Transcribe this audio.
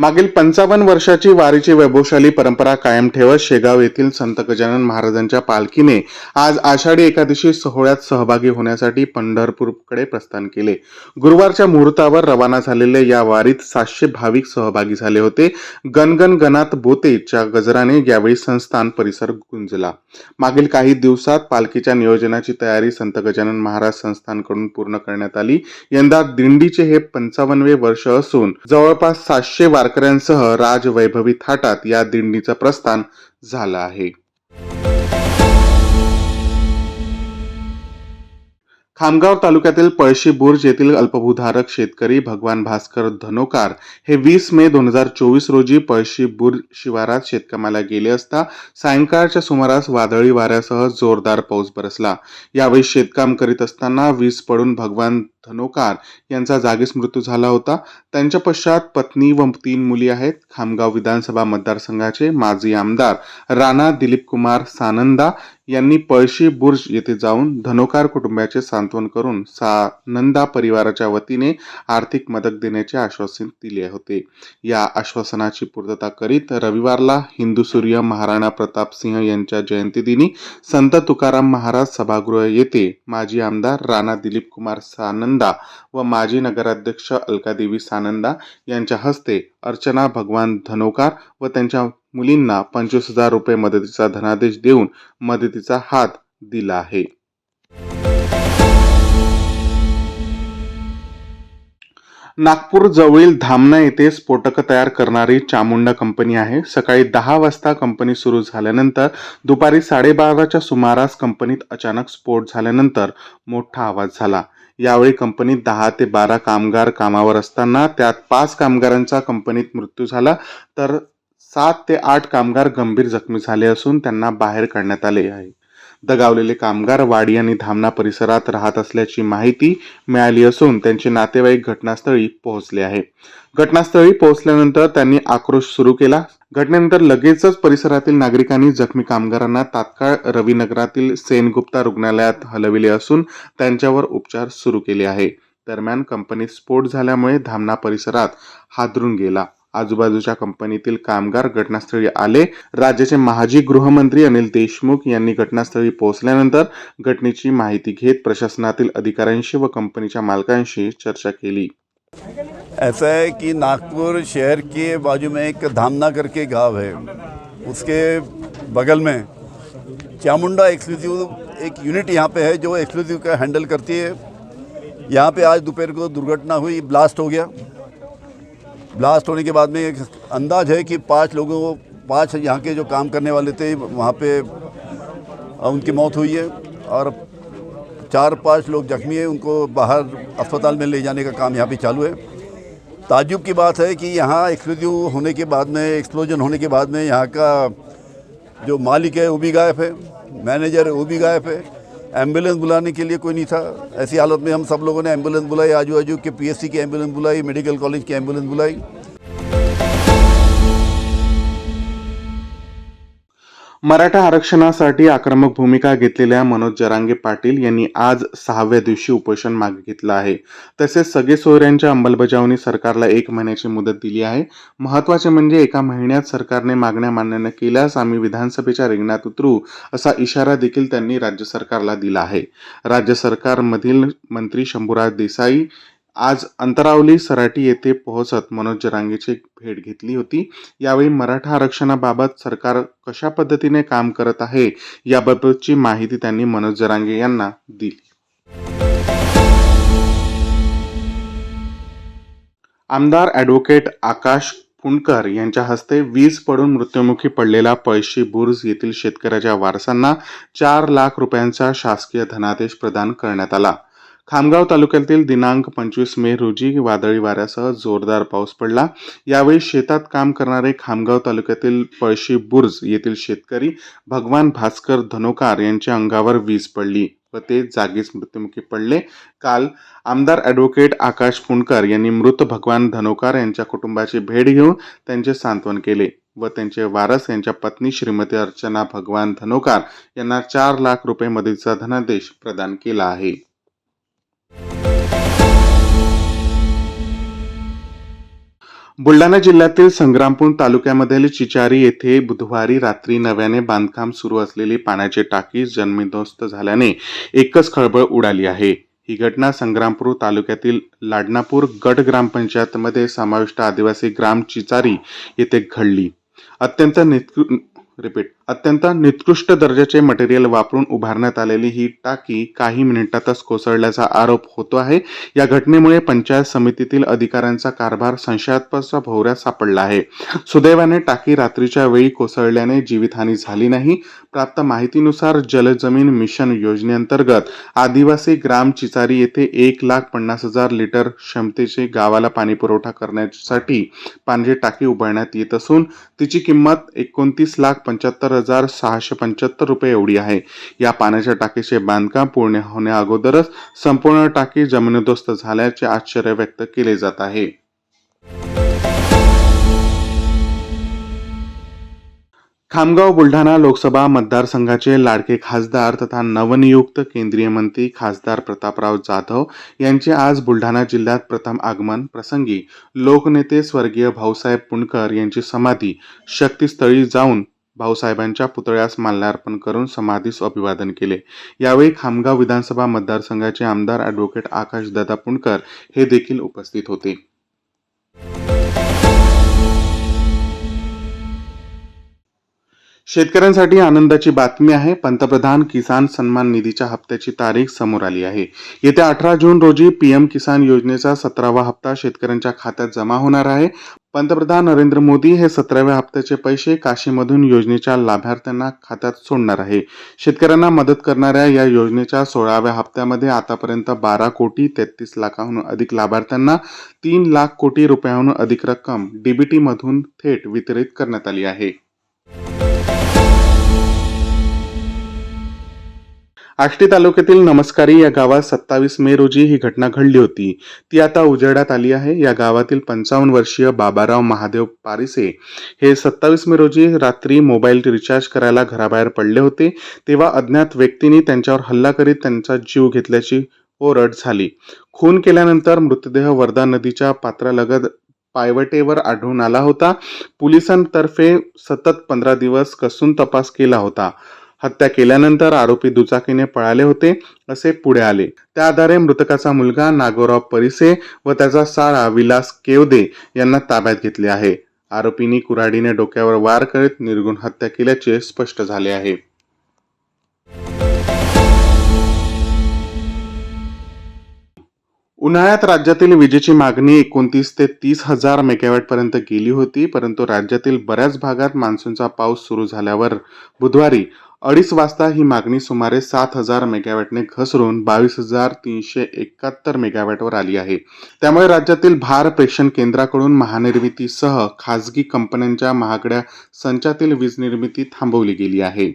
मागील पंचावन्न वर्षाची वारीची वैभवशाली परंपरा कायम ठेवत शेगाव येथील संत गजानन महाराजांच्या पालखीने आज आषाढी एकादशी सोहळ्यात सहभागी होण्यासाठी पंढरपूरकडे प्रस्थान केले. गुरुवारच्या मुहूर्तावर रवाना झालेल्या या वारीत सातशे भाविक सहभागी झाले होते. गणगण गणात बोतेच्या गजराने यावेळी संस्थान परिसर गुंजला. मागील काही दिवसात पालखीच्या नियोजनाची तयारी संत गजानन महाराज संस्थानकडून पूर्ण करण्यात आली. यंदा दिंडीचे हे पंचावन्नवे वर्ष असून जवळपास सातशे वार वारकऱ्यांसह राजवैभवी थाटात या दिंडीचं प्रस्थान झालं आहे. खामगाव तालुक्यातील पळशी बुर्ज येथील अल्पभूधारक शेतकरी भगवान भास्कर धनोकार हे वीस मे दोन हजार चोवीस रोजी पळशी बुर्ज शिवारात शेतकामाला गेले असता सायंकाळच्या सुमारास वादळी वाऱ्यासह जोरदार पाऊस बरसला. यावेळी शेतकाम करीत असताना वीज पडून भगवान धनोकार यांचा जागीच मृत्यू झाला होता. त्यांच्या पश्चात पत्नी व तीन मुली आहेत. खामगाव विधानसभा मतदारसंघाचे माजी आमदार राणा दिलीप कुमार सानंदा यांनी पळशी बुर्ज येथे जाऊन धनोकार कुटुंबाचे सांत्वन करून सानंदा परिवाराच्या वतीने आर्थिक मदत देण्याचे आश्वासन दिले होते. या आश्वासनाची पूर्तता करीत रविवारला हिंदू सूर्य महाराणा प्रताप सिंह यांच्या जयंतीदिनी संत तुकाराम महाराज सभागृह येथे माजी आमदार राणा दिलीप कुमार सानंद व माजी नगराध्यक्ष अलकादेवी सानंदा यांच्या हस्ते अर्चना भगवान धनोकार व त्यांच्या मुलींना पंचवीस हजार रुपये मदतीचा धनादेश देऊन मदतीचा हात दिला आहे. नागपूर जवळील धामणा येथे स्फोटकं तयार करणारी चामुंडा कंपनी आहे. सकाळी दहा वाजता कंपनी सुरू झाल्यानंतर दुपारी साडेबाराच्या सुमारास कंपनीत अचानक स्फोट झाल्यानंतर मोठा आवाज झाला. यावेळी कंपनीत दहा ते बारा कामगार कामावर असताना त्यात पाच कामगारांचा कंपनीत मृत्यू झाला तर सात ते आठ कामगार गंभीर जखमी झाले असून त्यांना बाहेर काढण्यात आले आहे. दगावलेले कामगार वाडी आणि धामणा परिसरात राहत असल्याची माहिती मिळाली असून त्यांचे नातेवाईक घटनास्थळी पोहोचले आहे. घटनास्थळी पोहोचल्यानंतर त्यांनी आक्रोश सुरू केला. घटनेनंतर लगेचच परिसरातील नागरिकांनी जखमी कामगारांना तात्काळ रवीनगरातील सेनगुप्ता रुग्णालयात हलविले असून त्यांच्यावर उपचार सुरू केले आहे. दरम्यान कंपनीत स्फोट झाल्यामुळे धामणा परिसरात हादरून गेला. आजूबाजूच्या कंपनीतील कामगार घटनास्थळी आले. राज्याचे माजी गृहमंत्री अनिल देशमुख यांनी घटनास्थळी पोहोचल्यानंतर घटनेची माहिती घेत प्रशासनातील अधिकाऱ्यांशी व कंपनीच्या मालकांशी चर्चा केली. ऐसा है कि नागपुर शहर के बाजू में एक धामना करके गांव है। उसके बगल में चामुंडा एक्सक्लूसिव एक यूनिट यहाँ पे है जो एक्सक्लूसिव का हैंडल करती है। यहाँ पे आज दोपहर को दुर्घटना हुई ब्लास्ट हो गया। ब्लास्ट होने के बाद में एक अंदाज है कि पाँच लोगों को पाँच यहाँ के जो काम करने वाले थे, वहाँ पे उनकी मौत हुई है और चार पाँच लोग जख्मी हैं। उनको बाहर अस्पताल में ले जाने का काम यहाँ पे चालू है। ताजुब की बात है कि यहाँ एक्सप्लोजिव होने के बाद में, एक्सप्लोजन होने के बाद में यहाँ का जो मालिक है, वो भी गायब है। मैनेजर, वो भी गायब है। एम्बुलेंस बुलाने के लिए कोई नहीं था। ऐसी हालत में हम सब लोगों ने एम्बुलेंस बुलाई आजू बाजू के पीएससी की एम्बुलेंस बुलाई मेडिकल कॉलेज की एम्बुलेंस बुलाई। मराठा आरक्षणासाठी आक्रमक भूमिका घेतलेल्या मनोज जरांगे पाटील यांनी आज सहाव्या दिवशी उपोषण मागे घेतलं आहे. तसेच सगळे सोयऱ्यांच्या अंमलबजावणी सरकारला एक महिन्याची मुदत दिली आहे. महत्त्वाचे म्हणजे एका महिन्यात सरकारने मागण्या मान्य न केल्यास आम्ही विधानसभेच्या रिंगणात उतरू असा इशारा देखील त्यांनी राज्य सरकारला दिला आहे. राज्य सरकारमधील मंत्री शंभूराज देसाई आज अंतरावली सराटी येथे पोहोचत मनोज जरांगेची भेट घेतली होती. यावेळी मराठा आरक्षणाबाबत सरकार कशा पद्धतीने काम करत आहे याबाबतची माहिती त्यांनी मनोज जरांगे यांना दिली. आमदार ॲडव्होकेट आकाश पुणकर यांच्या हस्ते वीज पडून मृत्युमुखी पडलेला पळशी बुर्ज येथील शेतकऱ्याच्या वारसांना चार लाख रुपयांचा शासकीय धनादेश प्रदान करण्यात आला. खामगाव तालुक्यातील दिनांक पंचवीस मे रोजी वादळी वाऱ्यासह जोरदार पाऊस पडला. यावेळी शेतात काम करणारे खामगाव तालुक्यातील पळशी बुर्ज येथील शेतकरी भगवान भास्कर धनोकार यांच्या अंगावर वीज पडली व ते जागीच मृत्युमुखी पडले. काल आमदार ॲडव्होकेट आकाश पुणकर यांनी मृत भगवान धनोकार यांच्या कुटुंबाची भेट घेऊन त्यांचे सांत्वन केले व त्यांचे वारस यांच्या पत्नी श्रीमती अर्चना भगवान धनोकार यांना चार लाख रुपये मदतीचा धनादेश प्रदान केला आहे. बुलढाणा जिल्ह्यातील संग्रामपूर तालुक्यामधील चिचारी येथे बुधवारी रात्री नव्याने बांधकाम सुरू असलेली पाण्याची टाकी जन्मीदोस्त झाल्याने एकच खळबळ उडाली आहे. ही घटना संग्रामपूर तालुक्यातील लाडनापूर गट ग्रामपंचायतमध्ये समाविष्ट आदिवासी ग्राम चिचारी येथे घडली. अत्यंत रिपीट. अत्यंत निकृष्ट दर्जाचे मटेरियल वापरून उभारण्यात आलेली ही टाकी काही मिनिटातच कोसळल्याचा आरोप होतो आहे. या घटनेमुळे पंचायत समितीतील अधिकाऱ्यांचा कारभार संशयास्पद भोवऱ्यात सापडला आहे. सुदैवाने टाकी रात्रीच्या वेळी कोसळल्याने जीवितहानी झाली नाही. प्राप्त माहितीनुसार जलजमीन मिशन योजनेअंतर्गत आदिवासी ग्राम चिचारी येथे एक लाख पन्नास हजार लिटर क्षमतेचे गावाला पाणी पुरवठा करण्यासाठी पाण्याची टाकी उभारण्यात येत असून तिची किंमत एकोणतीस लाख पंच्याहत्तर हजार सहाशे पंच्याहत्तर रुपये एवढी आहे. या पाण्याच्या टाकीचे बांधकाम पूर्ण होण्या अगोदरच संपूर्ण टाकी जमिनीदोस्त झाल्याचे आश्चर्य व्यक्त केले जात आहे. खामगाव बुलढाणा लोकसभा मतदारसंघाचे लाडके खासदार तथा नवनियुक्त केंद्रीय मंत्री खासदार प्रतापराव जाधव यांचे आज बुलढाणा जिल्ह्यात प्रथम आगमन प्रसंगी लोकनेते स्वर्गीय भाऊसाहेब पुणकर यांची समाधी शक्तीस्थळी जाऊन भाऊसाहेबांच्या पुतळ्यास माल्यार्पण करून समाधीस अभिवादन केले. यावेळी खामगाव विधानसभा मतदारसंघाचे आमदार ॲडव्होकेट आकाशदादा पुणकर हे देखील उपस्थित होते. शेतकऱ्यांसाठी आनंदाची बातमी आहे. पंतप्रधान किसान सन्मान निधीच्या हप्त्याची तारीख समोर आली आहे. येत्या अठरा जून रोजी पीएम किसान योजनेचा सतरावा हप्ता शेतकऱ्यांच्या खात्यात जमा होणार आहे. पंतप्रधान नरेंद्र मोदी हे सतराव्या हप्त्याचे पैसे काशीमधून योजनेच्या लाभार्थ्यांना खात्यात सोडणार आहे. शेतकऱ्यांना मदत करणाऱ्या या योजनेच्या सोळाव्या हप्त्यामध्ये आतापर्यंत बारा कोटी तेहतीस लाखाहून अधिक लाभार्थ्यांना तीन लाख कोटी रुपयाहून अधिक रक्कम डीबीटीमधून थेट वितरित करण्यात आली आहे. आष्टी तालुक्यातील नमस्कारी या गावात सत्तावीस मे रोजी ही घटना घडली होती. ती आता उजेडात आली आहे. या गावातील पंचावन्न वर्षीय बाबाराव महादेव पारिसे हे सत्तावीस मे रोजी रात्री मोबाईल रिचार्ज करायला घराबाहेर पडले होते. तेव्हा अज्ञात व्यक्तींनी त्यांच्यावर हल्ला करीत त्यांचा जीव घेतल्याची ओरड झाली. खून केल्यानंतर मृतदेह वर्धा नदीच्या पात्रालगत पायवटेवर आढळून आला होता. पोलिसांतर्फे सतत पंधरा दिवस कसून तपास केला होता. हत्या केल्यानंतर आरोपी दुचाकीने पळाले होते असे पुढे आले. त्या आधारे मृतकाचा मुलगा नागोराव परिसे व त्याचा साळा विलास केवदे यांना ताब्यात घेतले आहे. आरोपींनी कुऱ्हाडीने डोक्यावर वार करीत निर्गुण हत्या केल्याचे स्पष्ट झाले आहे. उन्हाळ्यात राज्यातील विजेची मागणी एकोणतीस ते तीस हजार मेगावॅट पर्यंत गेली होती परंतु राज्यातील बऱ्याच भागात मान्सूनचा पाऊस सुरू झाल्यावर बुधवारी अडीच वाजता ही मागणी सुमारे सात हजार मेगावॅटने घसरून बावीस हजार तीनशे एकाहत्तर मेगावॅटवर आली आहे. त्यामुळे राज्यातील भार प्रेषण केंद्राकडून महानिर्मितीसह खाजगी कंपन्यांच्या महागड्या संचातील वीज निर्मिती थांबवली गेली आहे.